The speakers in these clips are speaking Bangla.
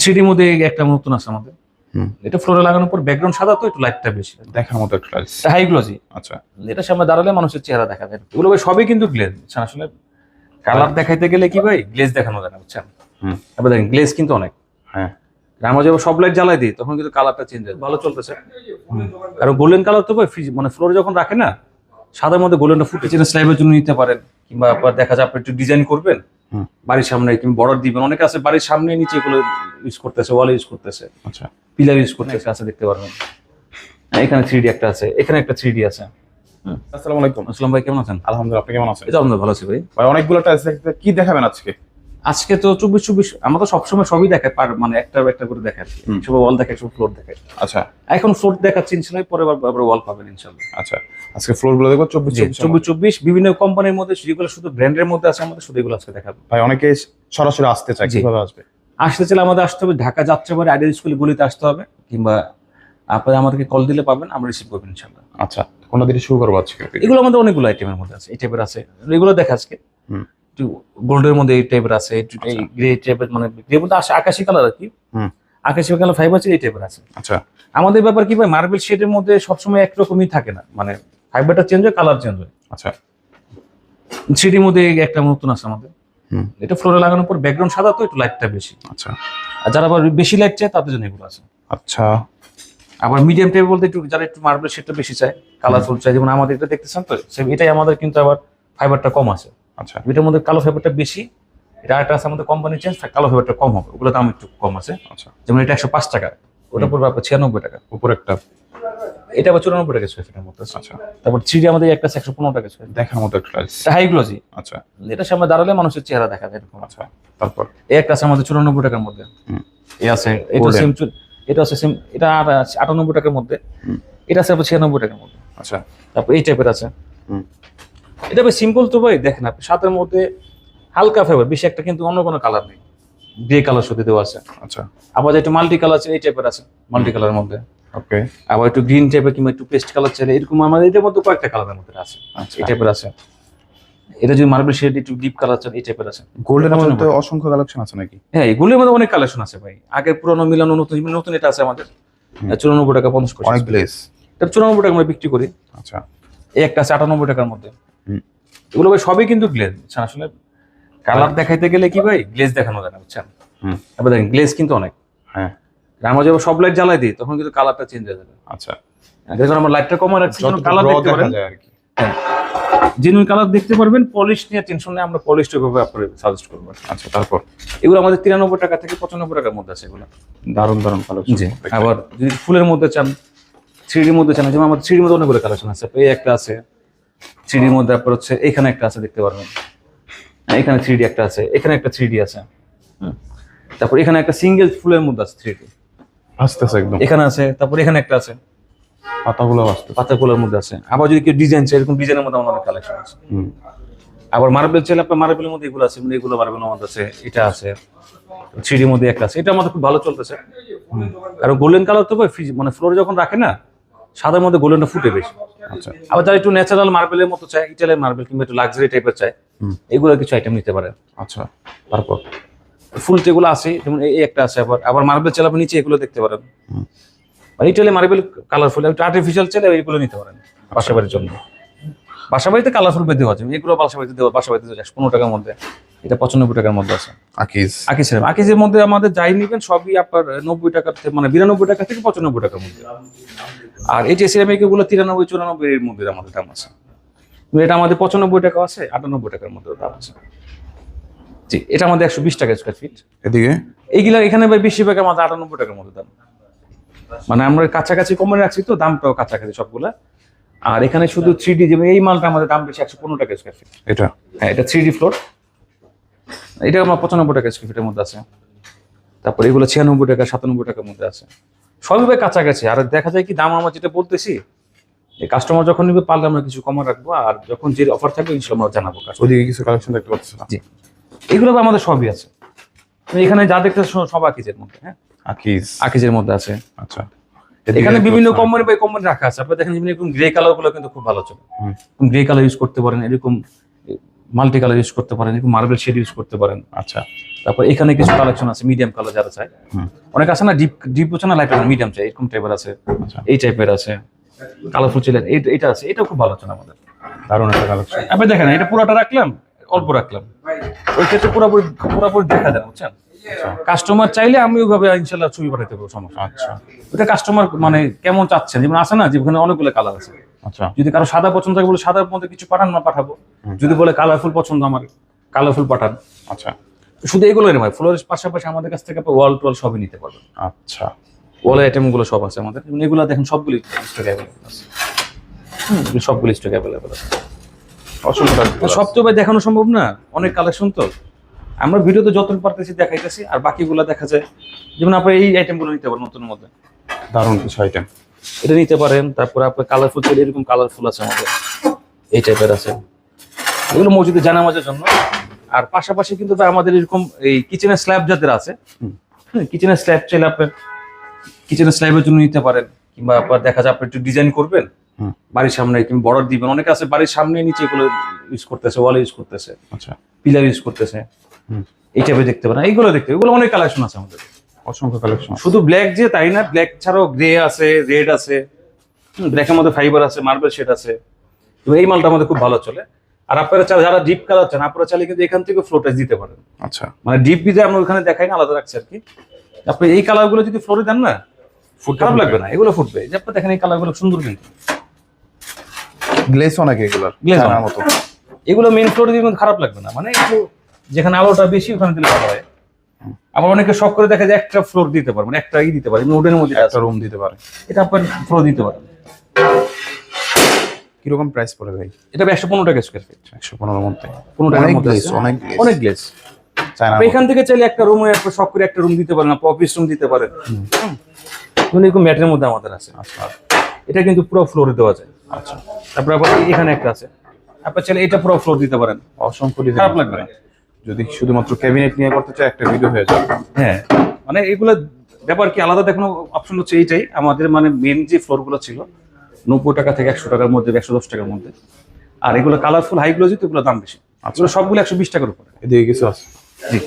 থ্রিডি মধ্যে একটা নতুন আছে আমাদের। এটা ফ্লোরে লাগানোর পর ব্যাকগ্রাউন্ড সাদা তো একটু লাইটটা বেশি। দেখার মতো একটা টাইলস হাই গ্লোজি আচ্ছা। এটা সামনে দাঁড়ালে মানুষের চেহারা দেখা যায় এগুলো ভাই সবই কিন্তু গ্লেজ আসলে কালার দেখাইতে গেলে কি ভাই গ্লেজ দেখানো যায় না বুঝছেন? হুম। এবার দেখেন গ্লেজ কিন্তু অনেক। হ্যাঁ। আমরা যখন সব লাইট জ্বালাই দিই তখন কিন্তু কালারটা চেঞ্জ হয়। ভালো চলতেছে। আর গোল্ডেন কালার তো ভাই ফ্রিজ মানে ফ্লোরে যখন রাখে না সাদার মধ্যে গোল্ডেনটা ফুটে চেনে স্ল্যাবের জন্য নিতে পারেন কিংবা আপনার দেখা যায় আপনি একটু ডিজাইন করবেন। বাড়ির সামনে কিংবা বর্ডার দিবেন। অনেকে আছে বাড়ির সামনে নিচে এগুলো ইউজ করতেছে ওয়ালে ইউজ করতেছে। আচ্ছা। পিলার ইউজ করতেছে আছে দেখতে পারবেন। এখানে থ্রি একটা আছে এখানে একটা থ্রি আছে। আসসালামু আলাইকুম। আসসালাম ভাই কেমন আছেন? আলহামদুলিল্লাহ আপনি কেমন আছেন? এটা আলহামদুলিল্লাহ ভালো আছে ভাই। ভাই অনেকগুলো টাইলস দেখতে কি দেখাবেন আজকে? আজকে তো চব্বিশ চব্বিশ আমরা তো সবসময় সবই দেখাই পার মানে একটা একটা করে দেখাই। সব ওয়াল দেখাই সব ফ্লোর দেখাই আচ্ছা। এখন ফ্লোর দেখাচ্ছি ইনশাল্লাহ পরে আবার ওয়াল পাবেন ইনশাল্লাহ। আচ্ছা। আজকে ফ্লোরগুলো দেখব চব্বিশ চব্বিশ চব্বিশ বিভিন্ন কোম্পানির মধ্যে যেগুলো শুধু ব্র্যান্ডের মধ্যে আছে আমাদের শুধু এগুলো আজকে দেখাবো। ভাই অনেকে সরাসরি আসতে জি। কীভাবে আসবে? আসতে চাইলে আমাদের আসতে হবে ঢাকা যাত্রাবাড়ি আইডিয়াল স্কুল গুলিতে আসতে হবে কিংবা আপনারা আমাদেরকে কল দিলে পাবেন আমরা রিসিভ করবেন ইনশাল্লাহ। আচ্ছা কোনটা দিয়ে শুরু করব আজকে? এগুলো আমাদের অনেকগুলো আইটেমের মধ্যে আছে এই টাইপের আছে এগুলো দেখা আজকে। হুম। একটু গোল্ডের মধ্যে এই টাইপের আছে একটু এই গ্রে টাইপের মানে গ্রে আসে আকাশি কালার আর কি। হুম। আকাশি কালার ফাইবার আছে এই টাইপের আছে। আচ্ছা। আমাদের ব্যাপার কি ভাই মার্বেল শেডের মধ্যে সবসময় একরকমই থাকে না। মানে ফাইবারটা চেঞ্জ হয় কালার চেঞ্জ হয়। আচ্ছা। থ্রিডির মধ্যে একটা নতুন আছে আমাদের। হুম। এটা ফ্লোরে লাগানোর পর ব্যাকগ্রাউন্ড সাদা তো একটু লাইটটা বেশি। আচ্ছা। আর যারা আবার বেশি লাইট চায় তাদের জন্য এগুলো আছে। আচ্ছা। আবার মিডিয়াম টাইপ বলতে একটু যারা একটু মার্বেল শেডটা বেশি চায় কালারফুল চায় যেমন আমাদের এটা দেখতেছেন তো এটাই আমাদের কিন্তু আবার ফাইবারটা কম আছে। আচ্ছা। এটার মধ্যে কালো ফাইবারটা বেশি এটা আরেকটা আছে আমাদের কোম্পানি চেঞ্জ কালো ফাইবারটা কম হবে ওগুলো দাম একটু কম আছে। আচ্ছা। যেমন এটা একশো পাঁচ টাকা ওটা পড়বে আপনার ছিয়ানব্বই টাকা। উপরে একটা। এটা আবার চুরানব্বই টাকা স্কোয়ার ফিটের মধ্যে আচ্ছা। তারপর থ্রি আমাদের একটা একশো পনেরো টাকা স্কোয়ার দেখার মতো একটা টাইলস হাই আচ্ছা। এটা সামনে দাঁড়ালে মানুষের চেহারা দেখা যায় এরকম। আচ্ছা তারপর? এই একটা আছে আমাদের চুরানব্বই টাকার মধ্যে। এ আছে এটা। সেম এটা আছে সেম এটা আটানব্বই টাকার মধ্যে। এটা আছে আপনার ছিয়ানব্বই টাকার মধ্যে। আচ্ছা। তারপর এই টাইপের আছে। এটা ভাই সিম্পল তো ভাই দেখেন আপনি সাতের মধ্যে হালকা ফেভার বেশি একটা কিন্তু অন্য কোনো কালার নেই। গ্রে কালার শুধু দেওয়া আছে। আচ্ছা। আবার একটু মাল্টি কালার আছে এই টাইপের আছে মাল্টি কালারের মধ্যে। ওকে আবার একটু গ্রিন টাইপের কিংবা একটু পেস্ট কালার চাইলে এরকম আমাদের এটার মধ্যে কয়েকটা কালারের মধ্যে আছে। আচ্ছা। এই টাইপের আছে। এটা যদি মার্বেল শেড একটু ডিপ কালার চান এই টাইপের আছে। গোল্ডেনের মধ্যে অসংখ্য কালেকশন আছে নাকি? হ্যাঁ এগুলোর মধ্যে অনেক কালেকশন আছে ভাই। আগের পুরনো মিলানো নতুন নতুন এটা আছে আমাদের। চুরানব্বই টাকা পঞ্চাশ অনেক গ্লেস এটা চুরানব্বই টাকা আমরা বিক্রি করি। আচ্ছা। এই একটা আছে আটানব্বই টাকার মধ্যে। এগুলো ভাই সবই কিন্তু গ্লেজ বুঝছেন? আসলে কালার দেখাইতে গেলে কি ভাই গ্লেজ দেখানো যায় না বুঝছেন। এবার দেখেন গ্লেজ কিন্তু অনেক। হ্যাঁ। আমরা যখন সব লাইট জ্বালাই দিই তখন কিন্তু কালারটা চেঞ্জ হয়ে যাবে। আচ্ছা। আমরা লাইটটা কমা রাখছি কালার দেখতে পারেন। জেনুইন কালার দেখতে পারবেন পলিশ নিয়ে টেনশন নেই আমরা পলিশটা ভাবে আপনার সাজেস্ট করব আচ্ছা তারপর? এগুলো আমাদের তিরানব্বই টাকা থেকে পঁচানব্বই টাকার মধ্যে আছে এগুলো। দারুণ দারুণ কালেকশন জি আবার যদি ফুলের মধ্যে চান থ্রিডির মধ্যে চান যেমন আমাদের থ্রিডির মধ্যে অনেকগুলো কালেকশন আছে। এই একটা আছে থ্রিডির মধ্যে আপনার হচ্ছে এখানে একটা আছে দেখতে পারবেন। হ্যাঁ, এখানে থ্রিডি একটা আছে এখানে একটা থ্রিডি আছে। তারপর এখানে একটা সিঙ্গেল ফুলের মধ্যে আছে থ্রিডি। আসতেছে একদম। এখানে আছে তারপর এখানে একটা আছে। পাতাগুলো আসতেছে। পাতা ফুলের মধ্যে আছে। আবার যদি কেউ ডিজাইন চাই এরকম ডিজাইনের মধ্যে আমাদের অনেক কালেকশন আছে। আবার মার্বেল চাইলে আপনার মার্বেলের মধ্যে এগুলো আছে মানে এগুলো মার্বেল আমাদের আছে এটা আছে। থ্রিডির মধ্যে একটা আছে। এটা আমাদের খুব ভালো চলতেছে। আর গোল্ডেন কালার তো মানে ফ্লোরে যখন রাখে না সাদার মধ্যে গোল্ডেনটা ফুটে বেশি। আচ্ছা। আবার যারা একটু ন্যাচারাল মার্বেলের মতো চায় ইটালিয়ান মার্বেল কিংবা একটু লাক্সারি টাইপের চায় এগুলো কিছু আইটেম নিতে পারে আচ্ছা। তারপর ফুল যেগুলো আছে যেমন এই একটা আছে আবার আবার মার্বেল চাইলে আপনি নিচে এগুলো দেখতে পারেন। ইটালিয়ান মার্বেল কালারফুল একটু আর্টিফিশিয়াল চাইলে এগুলো নিতে পারেন বাসা বাড়ির জন্য। বাসা বাড়িতে কালারফুল বেঁধে আছে এগুলো বাসা বাড়িতে দেওয়া বাসা বাড়িতে একশো পনেরো টাকার মধ্যে। এটা পঁচানব্বই টাকার মধ্যে আছে। আকিজ। মধ্যে আমাদের যাই নিবেন সবই আপনার নব্বই টাকা মানে বিরানব্বই টাকা থেকে পঁচানব্বই টাকার মধ্যে। আর এই যে সিরামিক তিরানব্বই চুরানব্বই এর মধ্যে আমাদের দাম আছে। এটা আমাদের পঁচানব্বই টাকা আছে আটানব্বই টাকার মধ্যে দাম আছে। জি এটা আমাদের একশো বিশ টাকা স্কোয়ার ফিট এদিকে? এইগুলা এখানে ভাই বেশিরভাগ আমাদের আটানব্বই টাকার মধ্যে দাম। মানে আমরা কাছাকাছি কমে রাখছি তো দামটাও কাছাকাছি সবগুলা। আর এখানে শুধু থ্রি ডি যেমন এই মালটা আমাদের দাম বেশি একশো পনেরো টাকা স্কোয়ার ফিট এটা? হ্যাঁ এটা থ্রি ডি ফ্লোর এটা আমার পঁচানব্বই টাকা স্কোয়ার ফিটের মধ্যে আছে। তারপর এগুলো ছিয়ানব্বই টাকা সাতানব্বই টাকার মধ্যে আছে। সবই ভাই কাছাকাছি। আর দেখা যায় কি দাম আমরা যেটা বলতেছি এই কাস্টমার যখন নিবে পারলে আমরা কিছু কমা রাখব। আর যখন যে অফার থাকবে ইনশাল্লাহ আমরা জানাব। ওদিকে কিছু কালেকশন দেখতে পাচ্ছি জি। এগুলো আমাদের সবই আছে। এখানে যা দেখতে সব আকিজের মধ্যে হ্যাঁ? আকিজ। আকিজের মধ্যে আছে। আচ্ছা। এখানে বিভিন্ন কোম্পানি বাই কোম্পানি রাখা আছে। আপনি দেখেন যেমন এরকম গ্রে কালারগুলো কিন্তু খুব ভালো চলে। গ্রে কালার ইউজ করতে পারেন এরকম মাল্টি কালার ইউজ করতে পারেন মার্বেল শেড ইউজ করতে পারেন। আচ্ছা। তারপর এখানে কিছু কালেকশন আছে মিডিয়াম কালার যারা চায়। অনেক আছে না ডিপ ডিপ হচ্ছে না লাইট মিডিয়াম চাই এরকম টাইপের আছে। আচ্ছা। এই টাইপের আছে। কালারফুল চিলের এটা আছে এটাও খুব ভালো আছে না আমাদের। দারুণ একটা কালেকশন আপনি দেখেন এটা পুরোটা রাখলাম অল্প রাখলাম। ওই ক্ষেত্রে পুরোপুরি পুরোপুরি দেখা যায় বুঝছেন? কাস্টমার চাইলে আমি ওইভাবে ইনশাল্লাহ ছবি পাঠাতে পারব সমস্যা আচ্ছা। ওটা কাস্টমার মানে কেমন চাচ্ছেন? যেমন আছে না যে ওখানে অনেকগুলো কালার আছে। আচ্ছা যদি কারও সাদা পছন্দ থাকে বলে সাদার মধ্যে কিছু পাঠান না পাঠাবো। যদি বলে কালারফুল পছন্দ আমার কালারফুল পাঠান। আচ্ছা। শুধু এগুলো নয় ফ্লোরের পাশাপাশি আমাদের কাছ থেকে ওয়াল টোয়াল সবই নিতে পারবেন। আচ্ছা। ওয়াল আইটেমগুলো সব আছে আমাদের। এগুলো দেখেন সবগুলি স্টক অ্যাভেলেবল আছে। সবগুলি স্টক অ্যাভেলেবল আছে। অসংখ্য সব তো ভাই দেখানো সম্ভব না অনেক কালেকশন তো। আমরা ভিডিওতে যতটুকু পারতেছি দেখাইতেছি আর বাকিগুলো দেখা যায়। যেমন আপনার এই আইটেমগুলো নিতে পারেন নতুনের মধ্যে। দারুণ কিছু আইটেম এটা নিতে পারেন তারপরে আপনার কালারফুল চলে এরকম কালারফুল আছে আমাদের। এই টাইপের আছে। এগুলো মসজিদে জানামাজের জন্য। আর পাশাপাশি কিন্তু আমাদের এরকম এই কিচেনের স্ল্যাব যাদের আছে কিচেনের স্ল্যাব চাইলে আপনি কিচেনের স্ল্যাবের জন্য নিতে পারেন। কিংবা আপনার দেখা যায় আপনি একটু ডিজাইন করবেন বাড়ির সামনে কিংবা বর্ডার দিবেন। অনেকে আছে বাড়ির সামনে নিচে এগুলো ইউজ করতেছে ওয়াল ইউজ করতেছে আচ্ছা। পিলার ইউজ করতেছে। এই টাইপের দেখতে পারেন। এইগুলো দেখতে এগুলো অনেক কালেকশন আছে আমাদের। অসংখ্য কালেকশন শুধু ব্ল্যাক যে তাই না? ব্ল্যাক ছাড়াও গ্রে আছে রেড আছে ব্ল্যাকের মধ্যে ফাইবার আছে মার্বেল শেড আছে। তো এই মালটা আমাদের খুব ভালো চলে। আর আপনারা চা- যারা ডিপ কালার চান আপনারা চাইলে কিন্তু এখান থেকে ফ্লোটাইজ দিতে পারেন। আচ্ছা। মানে ডিপ বিজে আমরা ওখানে দেখাই না আলাদা রাখছি আর কি। আপনি এই কালারগুলো যদি ফ্লোরে দেন না ফুট খারাপ লাগবে না এগুলো ফুটবে। যে আপনি দেখেন এই কালারগুলো সুন্দর কিন্তু। গ্লেস অনেক Glaze জানার মতো। এগুলো মেন ফ্লোরে কিন্তু খারাপ লাগবে না। মানে একটু যেখানে আলোটা বেশি ওখানে দিলে ভালো হয়। আবার অনেকে শখ করে দেখা যায় একটা ফ্লোর দিতে পারবেন একটা ই দিতে পারেন উডেনের মধ্যে একটা রুম দিতে পারে। এটা আপনার ফ্লোর দিতে পারেন কীরকম প্রাইস পড়ে ভাই? এটা একশো পনেরো টাকা স্কোয়ার ফিট একশো পনেরোর মধ্যে। পনেরো টাকার মধ্যে অনেক অনেক গ্লেস এখান থেকে চাইলে একটা রুমে একটা শখ করে একটা রুম দিতে পারেন আপনি অফিস রুম দিতে পারেন। হুম। এরকম ম্যাটের মধ্যে আমাদের আছে। আচ্ছা। এটা কিন্তু পুরো ফ্লোরে দেওয়া যায়। আচ্ছা। তারপরে আবার এখানে একটা আছে। আপনার চাইলে এটা পুরো ফ্লোর দিতে পারেন। অসংখ্য খারাপ লাগবে না। যদি শুধুমাত্র ক্যাবিনেট নিয়ে করতে চাই একটা ভিডিও হয়ে যাবে। হ্যাঁ মানে এগুলো ব্যাপার কি আলাদা দেখানো অপশন হচ্ছে এইটাই। আমাদের মানে মেন যে ফ্লোরগুলো ছিল নব্বই টাকা থেকে একশো টাকার মধ্যে একশো দশ টাকার মধ্যে। আর এগুলো কালারফুল হাইগুলো যেহেতু এগুলো দাম বেশি। এগুলো সবগুলো একশো বিশ টাকার উপরে। এদিকে কিছু আছে? জি।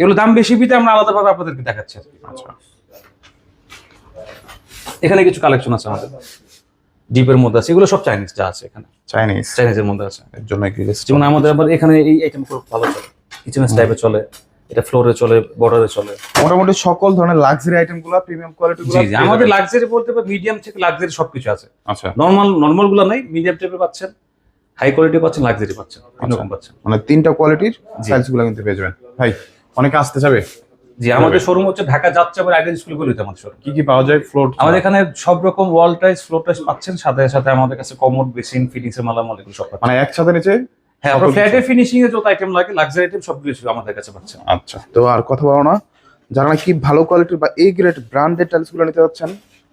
এগুলো দাম বেশি বিতে আমরা আলাদাভাবে আপনাদেরকে দেখাচ্ছি আর কি। আচ্ছা। এখানে কিছু কালেকশন আছে আমাদের। ডিপের মধ্যে আছে। এগুলো সব চাইনিজ যা আছে এখানে। চাইনিজ চাইনিজের মধ্যে আছে। এর জন্য যেমন আমাদের আবার এখানে এই আইটেম খুব ভালো চলে। কিচেনের টাইপে চলে এটা ফ্লোরে চলে বর্ডারে চলে। মোটামুটি সকল ধরনের লাক্সারি আইটেমগুলো প্রিমিয়াম কোয়ালিটি জি আমাদের লাক্সারি বলতে মিডিয়াম থেকে লাক্সারি সবকিছু আছে। আচ্ছা। নর্মাল নর্মালগুলো নাই মিডিয়াম টাইপের পাচ্ছেন হাই কোয়ালিটি পাচ্ছেন লাক্সারি পাচ্ছেন এরকম পাচ্ছেন। মানে তিনটা কোয়ালিটির টাইলসগুলো কিন্তু পেয়ে যাবেন। ভাই অনেকে আসতে যাবে জি আমাদের শোরুম হচ্ছে ঢাকা যাচ্ছে আবার আগে স্কুলগুলোতে আমাদের শোরুম কি কি পাওয়া যায় ফ্লোর আমাদের এখানে সব রকম ওয়াল টাইস ফ্লোর টাইস পাচ্ছেন সাথে সাথে আমাদের কাছে কমোড বেসিন ফিটিংস এর মালামাল এগুলো সব পাচ্ছেন। মানে একসাথে নিচে? হ্যাঁ আপনার ফ্ল্যাটের ফিনিশিং এর যত আইটেম লাগে লাক্সারি আইটেম সবকিছু আমাদের কাছে পাচ্ছেন। আচ্ছা তো আর কথা বলো না যারা নাকি ভালো কোয়ালিটির বা এই গ্রেড ব্র্যান্ডেড টাইলসগুলো নিতে যাচ্ছেন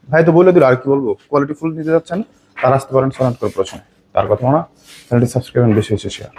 ভাই তো বলে দিল আর কি বলব কোয়ালিটি ফুল নিতে যাচ্ছেন তারা আসতে পারেন সোনাট কর্পোরেশনে তার কথা না চ্যানেলটি সাবস্ক্রাইব বেশি বেশি শেয়ার